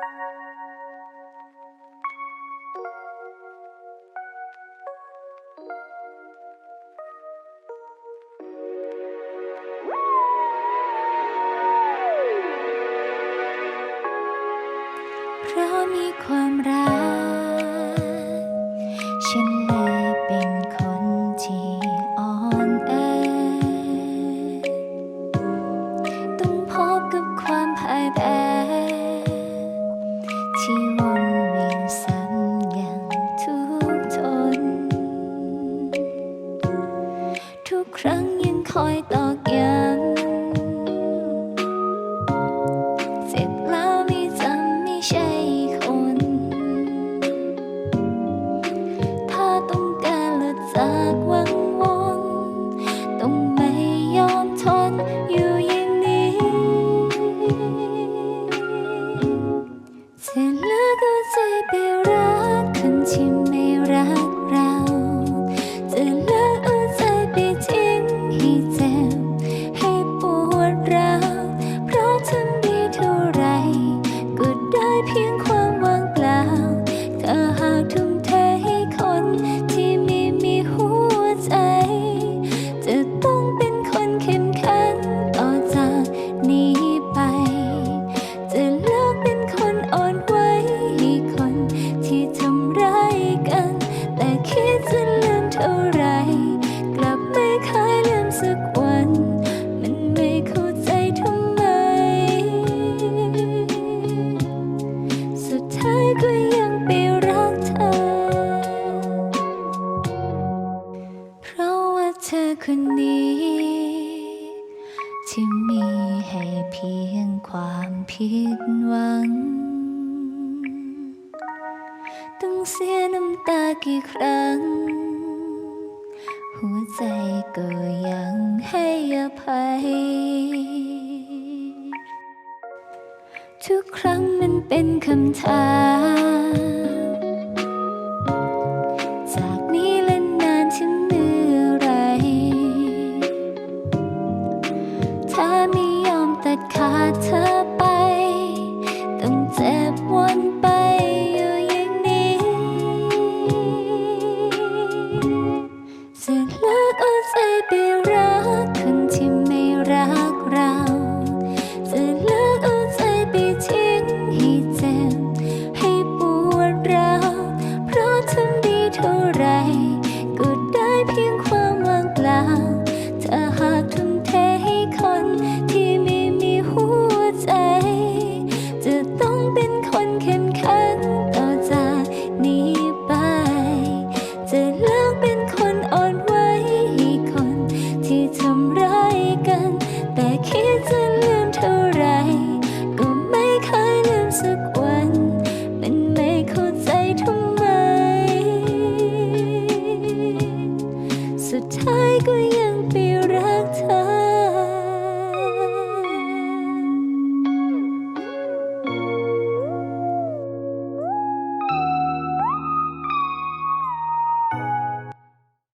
เพราะมีความรัก ครั้งยังคอยตอกย้ำ ที่มีให้เพียงความผิดหวัง ต้องเสียน้ำตากี่ครั้ง หัวใจก็ยังให้อภัย ทุกครั้งมันเป็นคำถาม story.